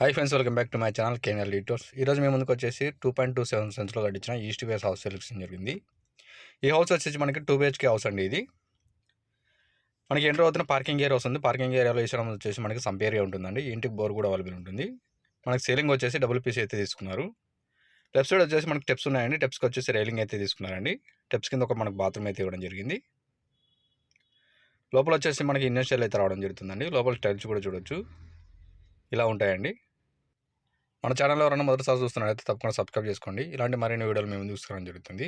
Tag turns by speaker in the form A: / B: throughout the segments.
A: Hi friends welcome back to my channel KNL detours ఈరోజు మేము ముందుకు వచ్చేసి టూ పాయింట్ టూ సెవెన్ సెన్స్లో కట్టించిన ఈస్ట్ వేస్ హౌస్ సెలెక్షన్ జరిగింది. ఈ హౌస్ వచ్చేసి మనకి టూ బిహెచ్కే హౌస్ అండి ఇది. మనకి ఎంటర్ అవుతున్న పార్కింగ్ ఏరియా వస్తుంది. పార్కింగ్ ఏరియాలో వేసడం వచ్చేసి మనకి సంప్ ఏరియా ఉంటుందండి. ఇంటికి బోర్ కూడా అవైలబుల్ ఉంటుంది. మనకి సీలింగ్ వచ్చేసి డబుల్ పీస్ అయితే తీసుకున్నారు. లెఫ్ట్ సైడ్ వచ్చేసి మనకి టెప్స్ ఉన్నాయండి. టెప్స్కి వచ్చేసి రైలింగ్ అయితే తీసుకున్నారండి. టెప్స్ కింద ఒక మనకు బాత్రూమ్ అయితే ఇవ్వడం జరిగింది. లోపల వచ్చేసి మనకి ఇండస్ట్రియల్ అయితే రావడం జరుగుతుందండి. లోపల టైల్స్ కూడా చూడొచ్చు. ఇలా ఉంటాయండి. మన ఛానల్లో ఎవరైనా మొదటిసారి చూస్తున్నారైతే తప్పకుండా సబ్స్క్రైబ్ చేసుకోండి. ఇలాంటి మరిన్ని వీడియోలు మేము తీసుకురావడం జరుగుతుంది.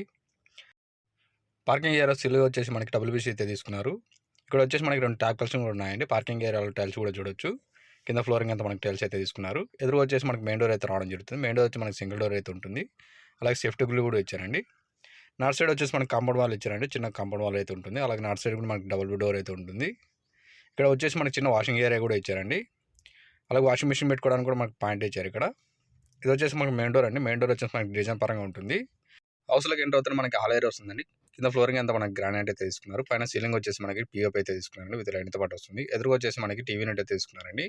A: పార్కింగ్ ఏరియా సిల్ వచ్చేసి మనకి డబుల్ బీసీ అయితే తీసుకున్నారు. ఇక్కడ వచ్చేసి మనకి రెండు ట్యాప్ కల్షన్ కూడా ఉన్నాయండి. పార్కింగ్ ఏరియాలో టైల్స్ కూడా చూడొచ్చు. కింద ఫ్లోరింగ్ అంతా మనకి టైల్స్ అయితే తీసుకున్నారు. ఎదురు వచ్చేసి మనకి మెయిన్ డోర్ అయితే రావడం జరుగుతుంది. మెయిన్ డోర్ వచ్చి మనకి సింగిల్ డోర్ అయితే ఉంటుంది. అలాగే సేఫ్టీ గ్లూ కూడా ఇచ్చారండి. నార్త్ సైడ్ వచ్చేసి మనకి కాంపౌండ్ వాల్ ఇచ్చారండి. చిన్న కాంపౌండ్ వాల్ అయితే ఉంటుంది. అలాగే నార్త్ సైడ్ కూడా మనకి డబుల్ డోర్ అయితే ఉంటుంది. ఇక్కడ వచ్చేసి మనకి చిన్న వాషింగ్ ఏరియా కూడా ఇచ్చారండి. అలాగే వాషింగ్ మిషన్ పెట్టుకోవడానికి కూడా మనకి పాయింట్ ఇచ్చారు ఇక్కడ. ఇది వచ్చేసి మనకి మెయిన్ డోర్ అండి. మెయిన్ డోర్ వచ్చేసి మనకి డిజైన్ పరంగా ఉంటుంది. హౌస్లోకి ఎంటర్ అవుతుంది మనకి ఆల్ ఏరియా వస్తుందండి. కింద ఫ్లోరింగ్ అంతా మనకి గ్రానైట్ అయితే తీసుకున్నారు. పైన సీలింగ్ వచ్చేసి మనకి పిఓపి అయితే తీసుకున్నారండి. విత్ లైన్తో పాటు వస్తుంది. ఎదురుగా వచ్చేసి మనకి టీవీ నెట్ అయితే తీసుకున్నారండి.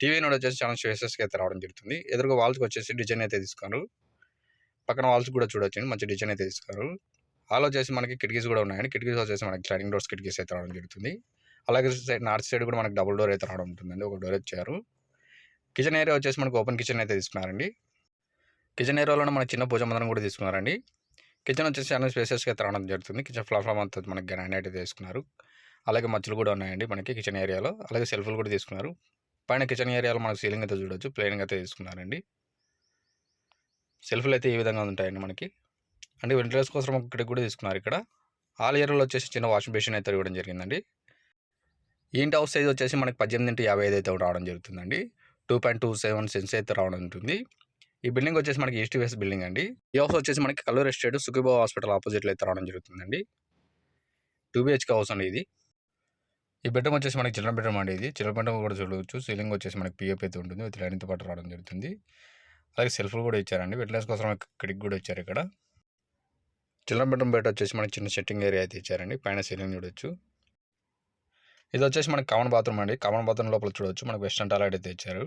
A: టీవీ నెట్ వచ్చేసి చాలా స్పేసెస్కి అయితే రావడం జరుగుతుంది. ఎదురుగా వాల్స్కి వచ్చేసి డిజైన్ అయితే తీసుకున్నారు. పక్కన వాల్స్ కూడా చూడొచ్చు మంచి డిజైన్ అయితే తీసుకున్నారు. హాల్ వచ్చేసి మనకి కిటికీస్ కూడా ఉన్నాయండి. కిటికీస్ వచ్చేసి మనకి స్లైడింగ్ డోర్స్ కిటికీస్ అయితే రావడం జరుగుతుంది. అలాగే సైడ్ నార్త్ సైడ్ కూడా మనకి డబుల్ డోర్ అయితే రావడం ఉంటుందండి. ఒక డోర్ ఇచ్చారు. కిచెన్ ఏరియా వచ్చేసి మనకు ఓపెన్ కిచెన్ అయితే తీసుకున్నారండి. కిచెన్ ఏరియాలోనే మనకి చిన్న పూజ మందిరం కూడా తీసుకున్నారండి. కిచెన్ వచ్చేసి అన్ని స్పేసెస్గా అయితే రావడం జరుగుతుంది. కిచెన్ ప్లాట్ఫామ్ అంతా మనకి గ్రానైట్ అయితే తీసుకున్నారు. అలాగే మచ్చలు కూడా ఉన్నాయండి మనకి కిచెన్ ఏరియాలో. అలాగే సెల్ఫ్లు కూడా తీసుకున్నారు. పైన కిచెన్ ఏరియాలో మనకు సీలింగ్ అయితే చూడొచ్చు. ప్లెయిన్గా అయితే తీసుకున్నారండి. సెల్ఫ్లు అయితే ఈ విధంగా ఉంటాయండి మనకి. అంటే వెంటిలేషన్ కోసం ఇక్కడికి కూడా తీసుకున్నారు ఇక్కడ. ఆల్ ఏరియాలో వచ్చేసి చిన్న వాషింగ్ బేసిన్ అయితే ఇవ్వడం జరిగిందండి. ఇంటి హౌస్ సైజ్ వచ్చేసి మనకి పద్దెనిమిది ఇంటి యాభై ఐదు అయితే రావడం జరుగుతుందండి. Two point two seven cents అయితే రావడం ఉంటుంది ఈ బిల్డింగ్ వచ్చేసి మనకి ఈస్ట్ వేస్ట్ బిల్డింగ్ అండి. ఈ హౌస్ వచ్చేసి మనకి కల్లూరు ఎస్టేట్ సుఖీబాబు హాస్పిటల్ ఆపోజిట్లో అయితే రావడం జరుగుతుందండి. టూ బిహెచ్కే హౌస్ అండి ఇది. ఈ బెడ్రూమ్ వచ్చేసి మనకి చిల్డ్రన్ బెడ్రూమ్ అండి ఇది. చిల్డ్రన్ బెడ్రూమ్ కూడా చూడవచ్చు సీలింగ్ వచ్చేసి మనకి పిఎఫ్ అయితే ఉంటుంది. విత్ లైన్తో పాటు రావడం జరుగుతుంది. అలాగే సెల్ఫ్లు కూడా ఇచ్చారండి. వెట్లెన్స్ కోసం కిటిక్ కూడా ఇచ్చారు ఇక్కడ. చిల్డ్రన్ బెడ్రూమ్ బయట వచ్చేసి మనకి చిన్న సెట్టింగ్ ఏరియా అయితే ఇచ్చారండి. పైన సీలింగ్ చూడొచ్చు. ఇది వచ్చేసి మనకి కామన్ బాత్రూమ్ అండి. కామన్ బాత్రూమ్ లోపల చూడొచ్చు. మనకి వెస్టర్న్ టాయిలెట్ అయితే ఇచ్చారు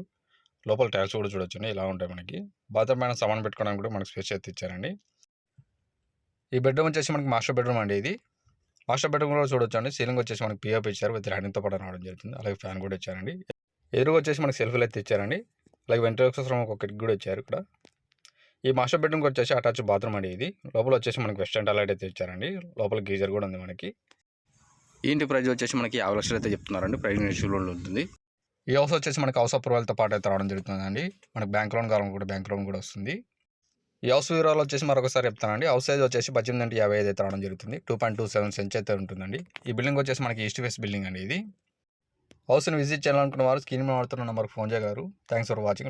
A: లోపల టైల్స్ కూడా చూడొచ్చు ఇలా ఉంటాయి మనకి. బాత్రూమ్ పైన సామాన్ పెట్టుకోవడానికి కూడా మనకి స్పేస్ అయితే ఇచ్చారండి. ఈ బెడ్రూమ్ వచ్చేసి మనకి మాస్టర్ బెడ్రూమ్ అండి ఇది. మాస్టర్ బెడ్రూమ్ కూడా చూడొచ్చు అండి సీలింగ్ వచ్చేసి మనకి పిఓపి ఇచ్చారు. విత్ హ్యాండింగ్తో పాటు రావడం జరుగుతుంది. అలాగే ఫ్యాన్ కూడా ఇచ్చారండి. ఎదురుగా వచ్చేసి మనకి సెల్ఫీలు అయితే ఇచ్చారండి. అలాగే వెంటిలేషన్ ఒక కిటికీ కూడా ఇచ్చారు ఇక్కడ. ఈ మాస్టర్ బెడ్రూమ్కి వచ్చేసి అటాచ్ బాత్రూమ్ అండి ఇది. లోపల వచ్చేసి మనకి వెస్టర్న్ టాయిలెట్ అయితే ఇచ్చారండి. లోపల గీజర్ కూడా ఉంది మనకి. ఈ ఇంటి ప్రైజ్ వచ్చేసి మనకి యాభై లక్షలు అయితే చెప్తున్నారండి. ప్రైజ్ షూలో ఉంటుంది. ఈ హౌస్ వచ్చేసి మనకి హౌస్ అప్రూవల్తో పాటు అయితే రావడం జరుగుతుందండి. మనకి బ్యాంక్ లోన్ కావాలని కూడా బ్యాంక్ లోన్ కూడా వస్తుంది. ఈ హౌస్ వివరాలు వచ్చేసి మరొకసారి చెప్తానండి. హౌస్ సైజ్ వచ్చేసి పద్దెనిమిది అంటే యాభై ఐదు అయితే రావడం జరుగుతుంది. Two point two seven cents అయితే ఉంటుందండి. ఈ బిల్డింగ్ వచ్చేసి మనకి ఈస్ట్ వెస్ట్ బిల్డింగ్ అండి ఇది. హౌస్ని విజిట్ చేయాలనుకున్న వారు స్క్రీన్ మీద వాడుతున్న నెంబర్కి ఫోన్ చేయగలరు. Thanks for watching.